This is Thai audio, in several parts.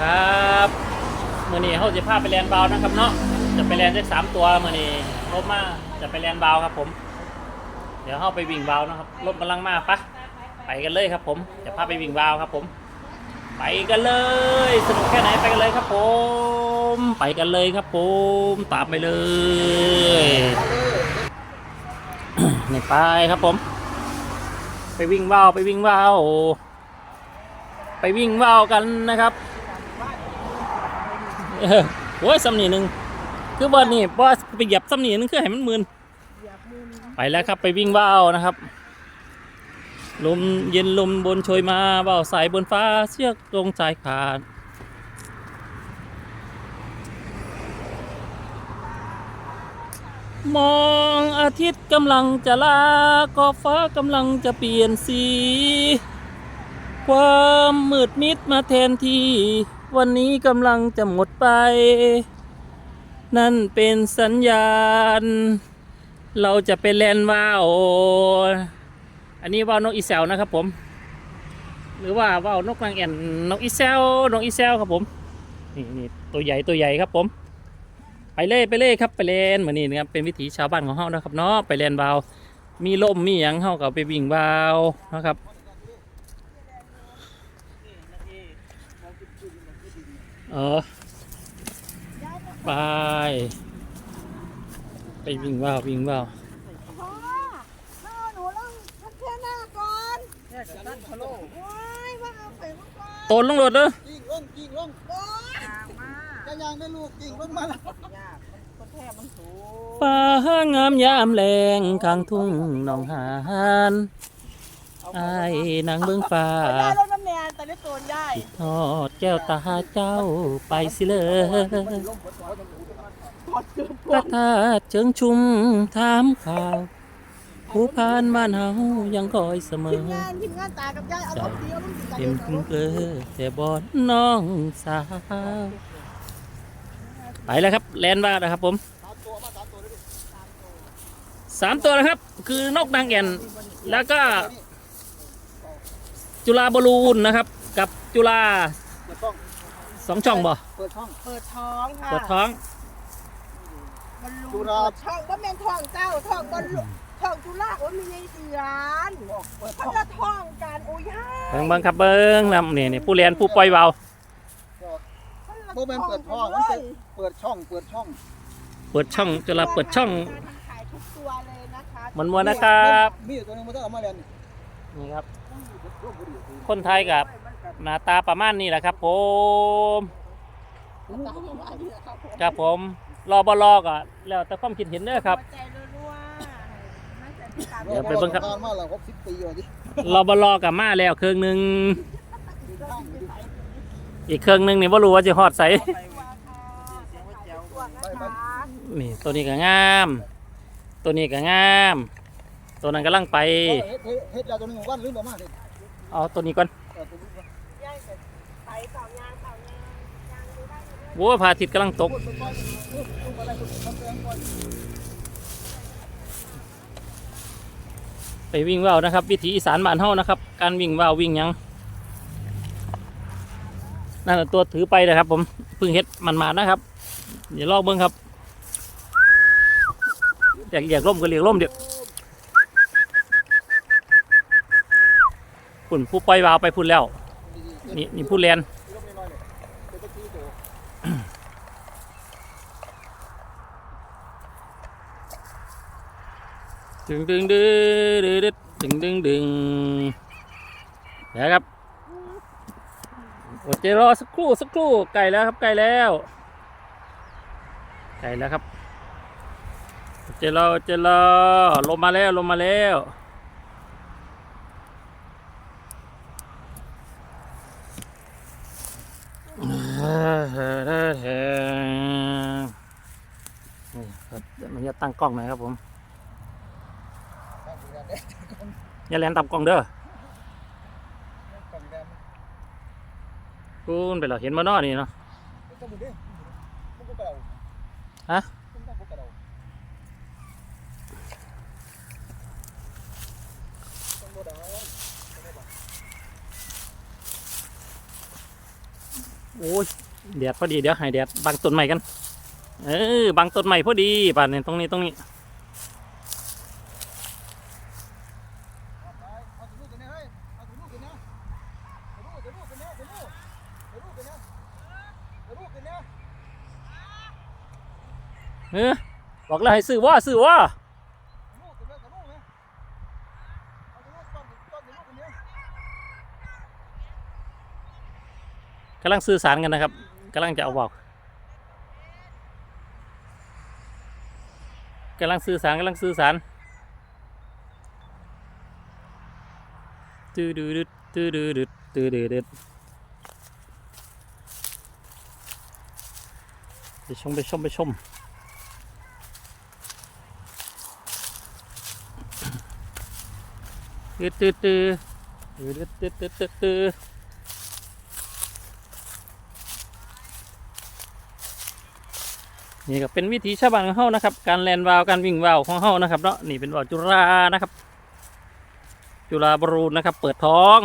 ครับมื่อนี้เขาจะพาไปแลนบาวนะครับเนาะจะไปแลนได้สามตัวมื่อนี้รถมาจะไปแลนบาวครับผม เดี๋ยวเขาไปวิ่งบาวนะครับรถกำลังมาปะไปกันเลยครับผมจะพาไปวิ่งบาวครับผม ไปกันเลย สนุกแค่ไหนไปกันเลยครับผม ไปกันเลยครับผมตามไปเลยนี่ไปครับผม ไปวิ่งว่าวไปวิ่งว่าวไปวิ่งว่าวกันนะครับ เออโอ้ยสำนีหนึ่งคือบ่นี่บ่ไปเหยียบสำนีหนึงคือให้มันมืนไปแล้วครับไปวิ่งว่าวนะครับ ลมเย็นลมบนโชยมาว่าวสายบนฟ้าเชือกตรงชายขาดมองอาทิตย์กำลังจะลาก็ฟ้ากำลังจะเปลี่ยนสี ความมืดมิดมาแทนที่ วันนี้กำลังจะหมดไป นั่นเป็นสัญญาณ เราจะไปแลนว่าวอันนี้ว่าวนกอีแซวนะครับผม หรือว่าว่าวนกนางแอ่นนกอีแซวนกอีแซวครับผมนี่นี่ตัวใหญ่ตัวใหญ่ครับผม ไปเล่ไปเล่ครับไปเล่นเหมือนนี่นะครับเป็นวิถีชาวบ้านของเฮานะครับเนาะไปเล่นวาวมีล่มมีหยังเฮาก็ไปวิ่งวาวนะครับ เออไปไปวิ่งวาววิ่งวาวพ่อมาเอาหนูลงพันแค่หน้าก่อนเนี่ยกับนั่นพะโล่โอ้ยมาเอาไปมาก่อนโตนลงรถเด้อกิ่งลงกิ่งลงโอ้ยก็ยังไม่ลูกกิ่งลงมาแล้วคนแท้มันสูงฟ้างามยามแรงข้างทุ่งหนองหานไอ้ายนางเบื้องฟ้า ไปได้รถน้ำแนนแต่ได้โซนได้ทอดแก้วตาเจ้าไปสิเลยพระธาตุเชิงชุมถามข่าว ผู้พานบ้านเฮายังคอยเสมทีอมงานทีมงานตากับยายเอาคนเดียวมันสิใจเต็มเดีคุ้ยมเกลอแต่บอนน้องสาว ไปแล้วครับ แลนด์ว่านะครับผมสามตัวนะครับ คือนกนางแอ่นแล้วก็ จุฬาบอลลูนนะครับ กับจุฬาเปิดช่องสองช่องบ่เปิดช่องเปิดท้องค่ะปวดท้องมันรู้จุฬาเปิดช่องว่าแม่นท้องเจ้าท้องบอลลูท้องจุฬาโอ้ยมีในเดือนเปิดเขาช่องจะท้องกันโอ้ยฮ่าเบิ้งเบิ้งครับเบิ้งแล้วนี่นี่ผู้เรียนผู้ปล่อยเบาโมเมนเปิดช่องมันเป็นเปิดช่องเปิดช่องเปิดช่องจุฬาเปิดช่องขายทุกตัวเลยนะคะมันมวนๆนะครับ มีอยู่ตัวหนึงมันต้องเอามาเรียนนี่นี่ครับร่วมบุรี คนไทยกับหน้าตาประมาณนี้แหละครับ ผมครับผมรอบรอก็แล้วแต่ความคิดเห็นเด้อครับหัวใจรัวๆน่าจะติดตามเดี๋ยวไปเบิ่งครับ มาแล้วหกสิบปีเลยดิรอบรอกับมาแล้วเครื่องหนึ่งอีกเครื่องหนึ่งนี่ว่ารู้ว่าจะฮอดใสนี่ตัวนี้ก็งาม ตัวนี้ก็งาม ตัวนั้นกำลังไป เฮ็ดเฮ็ดเฮ็ดแล้วตัวหนึงวันลืมบอกมาดิเอาตัวนี้ก่อน เออตัวนี้ก่อนไปเต่ายางเต่ายางยางดูได้ไหมโว้พระอาทิตย์กำลังตก ไปวิ่งว่าวนะครับ วิถีอีสานบ้านเฮานะครับ การวิ่งว่าววิ่งยังนั่นนะตัวถือไปนะครับ ผมพิ่งเฮ็ดมันมานะครับ เดี๋ยวลอกเบิ้งครับอยากอยากล่มก็เรียกล่มเดี๋ยว พุ่นผู้ปล่อยวาวไปพุ่นแล้ว นี่นี่ผู้เรียนลงน้อยๆเลยเดี๋ยวจะขี้ตัวดึงดึงดึงดึงดึงดึงดึงนะครับอดใจรอสักครู่สักครู่ไก่แล้วครับไก่แล้วไก่แล้วครับอดใจรออดใจรอลงมาแล้วลงมาแล้ว นี่ครับเดี๋ยวมันจะตั้งกล้องหน่อยครับผมอย่าแลนตับกล้องเด้อคุณไปเหรอเห็นมานอนี่เนาะ โอ้ยแดดพอดีเดี๋ยวหายแดดบางต้นใหม่กัน เออบางต้นใหม่พอดีป่านนี้ตรงนี้ตรงนี้เออบอกเลยให้ซื้อว่าซื้อว่า กำลังสื่อสารกันนะครับกำลังจะเอาบอกกำลังสื่อสารกำลังสื่อสารตื้อดืดตื้อดืดตื้อดืดไปชมไปชมไปชมตื้อตื้อตื้อตื้อตื้อตื้อตื้อตื้อ นี่ก็เป็นวิถีชาวบ้านของเฮานะครับ การแลนวาวการวิ่งวาวของเฮานะครับเนาะนี่เป็นวาวจุฬานะครับ จุฬาบรูนนะครับ เปิดท้อง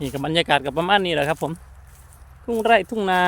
นี่กับบรรยากาศกับประมาณนี้แหละครับผม ทุ่งไร่ทุ่งนา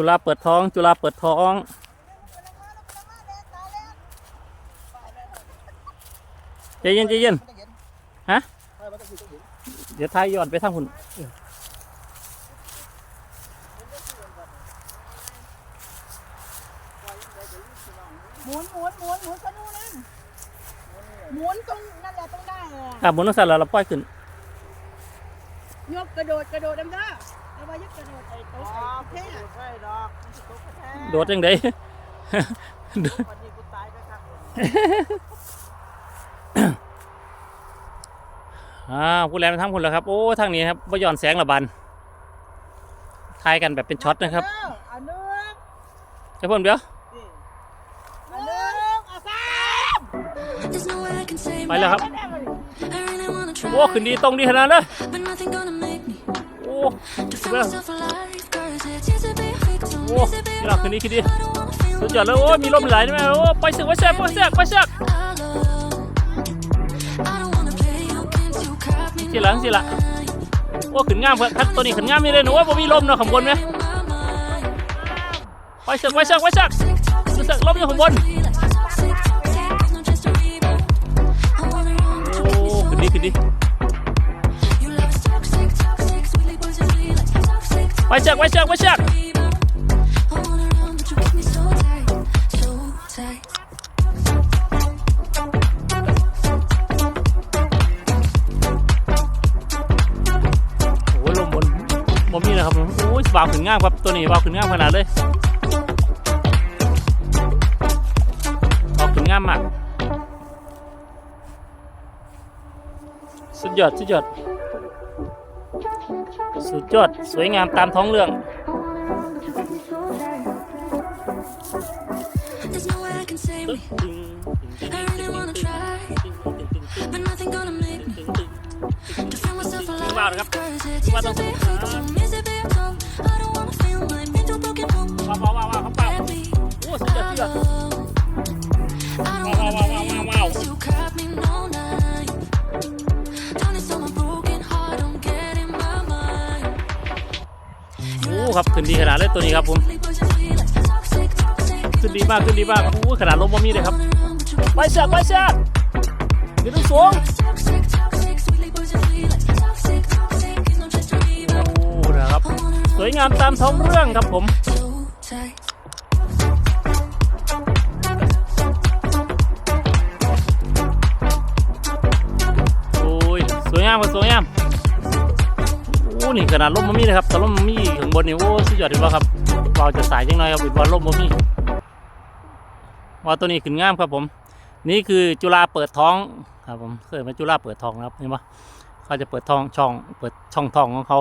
จุฬาเปิดท้อง จุฬาเปิดท้อง ใจเย็นใจเย็นต้องเห็นฮะใช่ว่าต้องเห็นต้องเห็นเดี๋ยวทายย้อนไปทางคุณหมุนหมุนหมุนหมุนก็ดูนั่นหมุนตรงนั่นแหละต้องได้เลยอะบนนักสัตว์เราปล่อยขึ้น ยกกระโดดกระโดดดำด้าแล้วว่ายกกระโดดไอ้โต๊ะไอ้แท่ใช่ดอกมันสิตกกระแทกโดดยังไงวันนี้กูตายไปครั้งหนึ่งอ่าผู้แลนไปทางคุณแล้วครับ โอ้ทางนี้ครับบ่ย้อนแสงละบันทายกันแบบเป็นช็อตนะครับอันหนึ่งจะเพิ่มเดี๋ยวอันหนึ่งเอาสาม There's no way I can save ไป me. แล้วครับไม่ได้เลย I really wanna try. โอ้ขึ้นดีตรงดีขนาดเลย But nothing gonna make สุดยอดโอ้ยหลักคืนนี้คิดดิสุดยอดเลยโอ้มีลมไหลได้ไหมโอ้ไปเสกไปเสกไปเสกไปเสกสิละสิละโอ้ขึ้นงามเพื่อนคัดตัวนี้ขึ้นงามไม่เลยหนูว่าบ่มีลมเนาะข้างบนไหมไปเสกไปเสกไปเสกเสกลมอยู่ข้างบนโอ้ขึ้นดิขึ้นดิ ไปแทรกไปแทรกไปแทรก I wanna run, but you keep me so tight, so tight. โอ้ยลมบนบ่มีนะครับโอ้ยวาวขึ้นง่ามครับตัวนี้วาวขึ้นง่ามขนาดเลยวาวขึ้นง่ามมากสุดยอดสุดยอด สุดยอดสวยงามตามท้องเรื่อง vào được không? Chúng ta ต้อง vào vào vào không vào. Ủa, xin chào, xin chào. ครับขึ้นดีขนาดเลยตัวนี้ครับผม Sweetly poisonous, like toxic, toxic. ขึ้นดีมากขึ้นดีมากโอ้ขนาดลมบ่มีเลยครับ I wanna run, but you ไปเสียกไปเสียกอยู่ตรงสูง Toxic, toxic, sweetly poisonous, like toxic, toxic. It's not just a rebound. โอ้นะครับ I wanna สวยงามตามท้องเรื่องครับผม so tight. โอ้ยสวยงามครับสวยงามโอ้นี่ขนาดลมบ่มีเลยครับแต่ลมบ่มีข้างบนนี่โอ้สุดยอดเลยว่าครับวาจะสายจังหน่อยครับอีกว่าลมบ่มีว่าตัวนี้ขึ้นง่ามครับผม นี่คือจุฬาเปิดท้องครับผมเคยมาจุฬาเปิดท้องนะครับเห็นปะเขาจะเปิดท้องช่องเปิดช่องท้องของเขา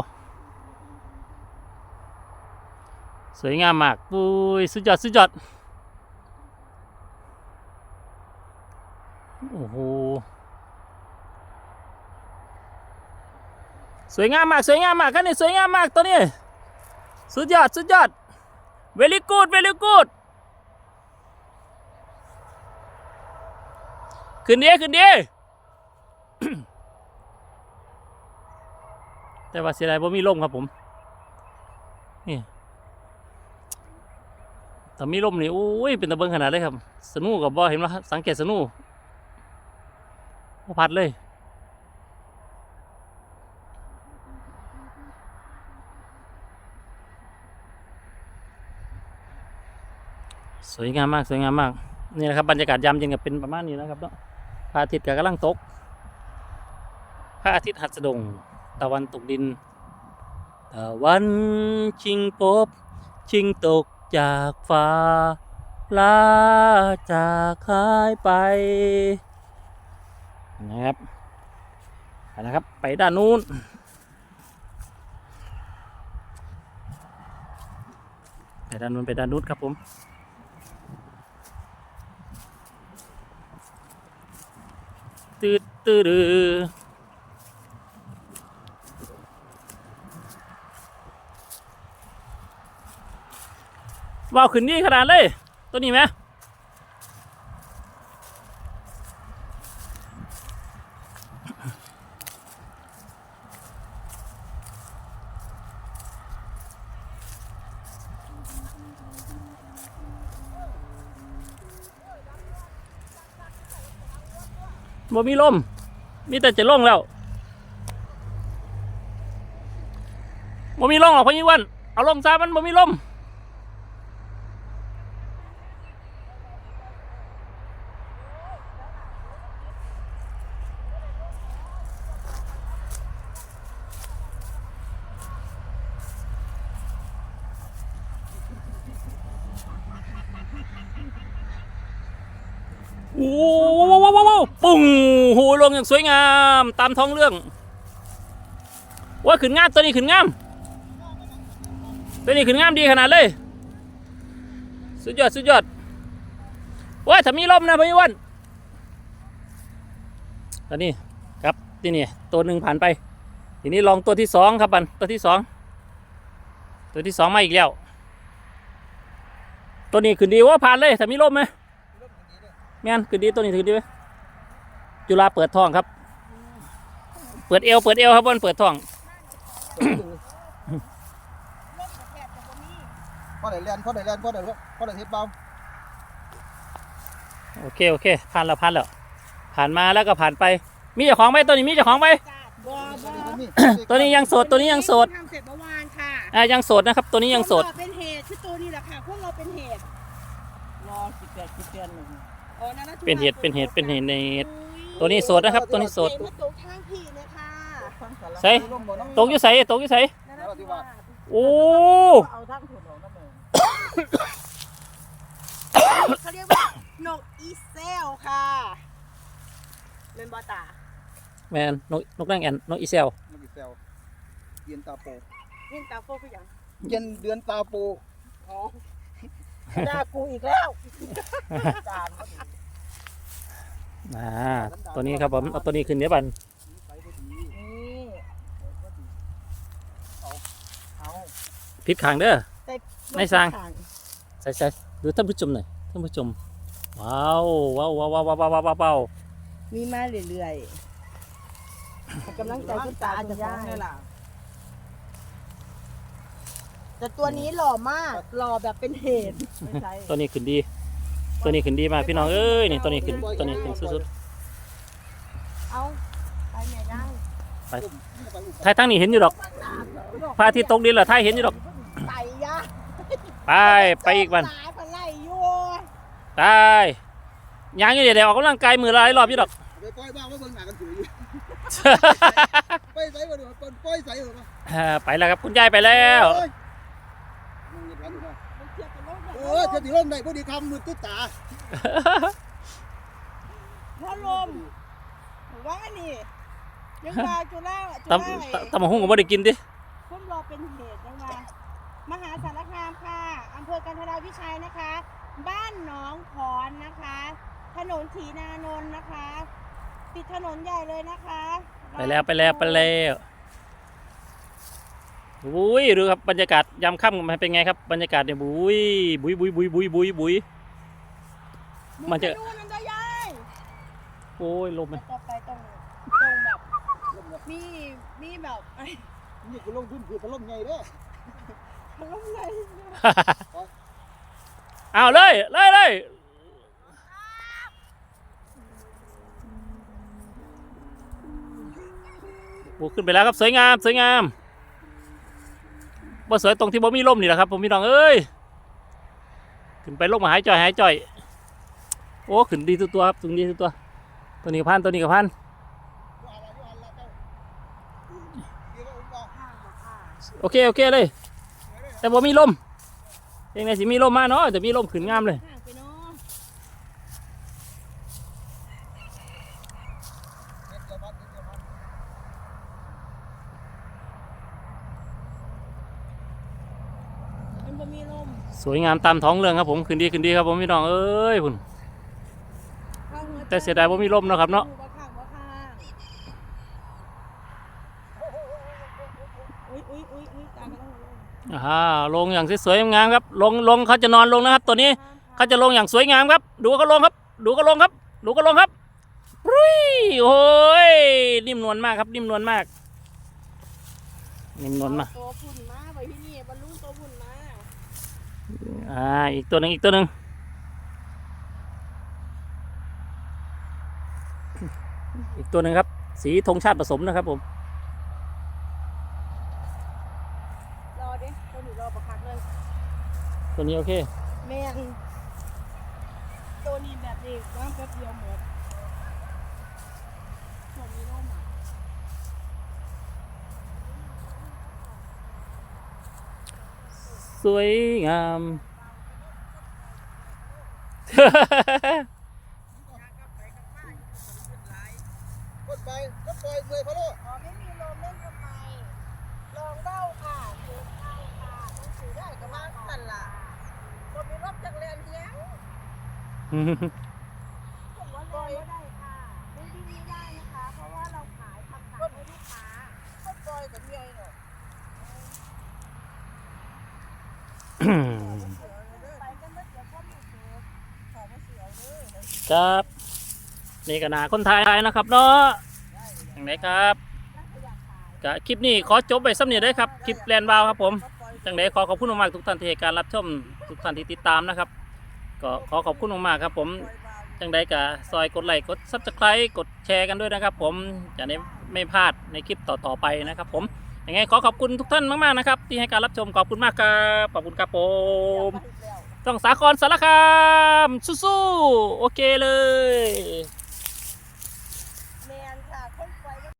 สวยงามมากปุ้ยสุดยอดสุดยอดโอ้โห สวยงามมากสวยงามมากคันนี้สวยงามมากตัวนี้ สุดยอดสุดยอด very good very good ขึ้นดีขึ้นดีแต่ว่าเสียดายผมมีลมครับผม นี่ถ้ามีลมนี่โอ้ยเป็นตะเบิงขนาดเลยครับ สนูกับบอเห็นไหมสังเกตสนูบ่พัดเลย สวยงามมากสวยงามมาก นี่นะครับบรรยากาศยามเย็นกับเป็นประมาณนี้นะครับเนาะพระอาทิตย์กำลังตกพระอาทิตย์หัสดง ตะวันตกดิน ตะวันชิงปบชิงตกจากฟ้าลาจากหายไปนะครับไปนะครับ ไปด้านนู้นไปด้านนู้นไปด้านนู้นครับผม ตืดตืดว้าวขึ้นนี่ขนาดเลย ตัวนี้ไหม บ่มีลมมีแต่จะล่งแล้วบ่มีล่งหรอกพี่วันเอาลงซามันบ่มีลมโอ้ ปุ้งโหลงอย่างสวยงาม ตามท้องเรื่องว่าขึ้นงามตัวนี้ขึ้นงามตัวนี้ขึ้นงามดีขนาดเลย สุดยอดสุดยอดว่าถ้ามีลมนะพี่วันตอนนี้ครับที่นี่ตัวหนึ่งผ่านไป ทีนี้ลองตัวที่สองครับบันตัวที่สองตัวที่สองมาอีกแล้วตัวนี้ขึ้นดีว่าผ่านเลยถ้ามีลมไหมแม่นคือดีตัวนี้ถือดีไหม จุฬาเปิดท้องครับ เปิดเอวเปิดเอวครับบนเปิดท้องพ่อไหนแลนพ่อไหนแลนพ่อไหนพ่อไหนเฮ็ดเบาโอเคโอเคผ่านแล้วผ่านแล้วผ่านมาแล้วก็ผ่านไป มีเจ้าของไหมตัวนี้มีเจ้าของไหมบอบอตัวนี้ยังโสดตัวนี้ยังโสดทำเสร็จเมื่อวานค่ะอ่ายังโสดนะครับ ตัวนี้ยังโสดพวกเราเป็นเหตุคือตัวนี้แหละค่ะพวกเราเป็นเหตุรอสิบแปดสิบเดือนหนึ่งอ๋อนั่นนะเป็นเหตุเป็นเหตุเป็นเหตุในอุ๊ย ตัวนี้โสดนะครับ ตัวนี้โสดเก่งมาตกทางพี่เลยค่ะใส่ตกอยู่ใส่ตกอยู่ใส่นั่นนะที่ว่าโอ้เอาทั้งถุนออกน้ำมันเขาเรียกว่านกอีเซลค่ะเป็นบอตาแมนนกนกนั่งแอนนกอีเซลมันอีแซวเย็นตาโปเห็นตาโฟคืออย่างเย็นเดือนตาโปอ๋อด่ากูอีกแล้วจานก็ดี อ่าตัวนี้ครับผมเอาตัวนี้ขึ้นเนี้ยบันนี่พิกขางเด้อ ในสร้าง ใส่ใส่ดูท่านผู้ชมหน่อยท่านผู้ชม ว้าวว้าวว้าวว้าวว้าวว้าวมีมาเรื่อยๆกำลังใจคุณตาจะได้ล่ะแต่ตัวนี้หล่อมากหล่อแบบเป็นเหตุ ตัวนี้ขึ้นดี ตัวนี้ขึ้นดีมากพี่น้องเอ้ยนี่ตัวนี้ขึ้นตัวนี้ขึ้นสุดเอาไปไหนย่างๆท้ายทั้งนี้เห็นอยู่ดอกพระอาทิตย์ตกดินเหรอท้ายเห็นอยู่ดอกไปย่าไปไปอีกวันตายพันไล่อยู่ตายยังอยู่เดี๋ยวออกกำลังกายมือละหลายรอบอยู่ดอกไปปล่อยบ้างว่าเบิ่งหน้ากันสวยอยู่ไปใส่บ่เดี๋ยวปล่อยใส่เหรอวะอ่าไปแล้วครับคุณยายไปแล้ว โอ้ยมึงอย่าพันอยู่นะ มันเทียบ กันแล้วโอ้ยเจะถือร่มได้พอดีคำมือตุ๊ดตาพ่อลมหรือว่านี่ยังมาจุฬาจุตฬาำตำตำมะฮุ่งก็ไม่ได้กินดิพุ่มรอเป็นเหตุยังมามหาสารคามค่ะอำเภอกันทราวิชัยนะคะ บ้านหนองขอนนะคะ ถนนถีนานนท์นะคะ ติดถนนใหญ่เลยนะคะไปแล้วไปแล้วไปแล้ว บุ้ยดูครับบรรยากาศยามค่ำมันเป็นไงครับบรรยากาศเนี่ยบุ้ยบุ้ยบุ้ยบุ้ยบุ้ยบุ้ยบุ้ยมันจะดูนั่นจะยายโอ้ยลมมันต่อไปต้องต้องแบบมีมีแบบไอ้นี่กูลงทุนคือตะล่มใหญ่เด้อทำอะไรเอาเลยเลยเลยโอ้ขึ้นไปแล้วครับสวยงามสวยงาม บ่สวยตรงที่บ่มีลมนี่แหละครับผมพี่น้องเอ้ยขึ้นไปลงมาหายจ่อยหายจ่อย โอ้ขึ้นดีทุกตัวครับขึ้นดีทุกตัว ตัวนี้กับพันตัวนี้กับพันโอเคโอเคเลย แต่บ่มีลมยังไงสิมีลมมาเนาะจะมีลมขึ้นงามเลย ข้างไปเนาะ เด็ดเดียวพันเด็ดเดียวพัน มันบ่มีลม สวยงามตามท้องเรื่องครับผมขึ้นดีขึ้นดีครับผมพี่น้องเอ้ยพุ่นข้างหัวใจแต่เสียดายว่ามีลมเนาะครับเนาะบ่ข้างบ่ข้างอุ้ยอุ้ยอุ้ยอุ้ยตามกันแล้วอ่าลงอย่างสวยๆงามๆครับ ลงลงเขาจะนอนลงนะครับ ตัวนี้เขาจะลงอย่างสวยงามครับ ดูเขาลงครับ ดูเขาลงครับ ดูเขาลงครับรุยโอ้ยนิ่มนวลมากครับ นิ่มนวลมากนิ่มนวลมากตัวพุ่นมาไปที่นี่บรรลุตัวพุ่นมา อ่าอีกตัวหนึ่งอีกตัวหนึ่งอีกตัวหนึ่งครับ สีธงชาติผสมนะครับผมรอเด้ตัวนี้รอประคักเลยตัวนี้โอเค แม่งตัวนี้แบบนี้ว่างแป๊บเดียวหมดส่วนนี้ร่มอะ ส วยงามกดไปกดปล่อยเมื่อยพะโล้อ๋อไม่มีลมเล่นทำไมลองเด้าค่ะเดินเข้าค่ะต้องถือได้ก็มาสั่นล่ะคนมีรถจักรเรียนเที่ยงผมว่าเลยไม่ได้ค่ะไม่ดิ้นไม่ได้นะคะ เพราะว่าเราขายผักกาดให้ลูกค้ากดปล่อยกับเมียเนาะ ครับนี่ก็นาคนไทยนะครับเนาะอย่างไรครับกขายก็คลิปนี้ขอจบไปสำเนียได้ครับคลิปแลนด์บาวครับผมจังไดขอขอบคุณมากทุกท่านที่ให้การรับชมทุกท่านที่ติดตามนะครับ ก็ขอขอบคุณมากครับผมจังไดก็ซอยกดไลค์กดซับสไครต์กดแชร์กันด้วยนะครับ ผมจะได้ไม่พลาดในคลิปต่อๆไปนะครับ ผม ยังไงขอขอบคุณทุกท่านมากๆนะครับ ที่ให้การรับชมขอบคุณมากครับขอบคุณครับผมต้องสาครสารคามสู้ๆโอเคเลย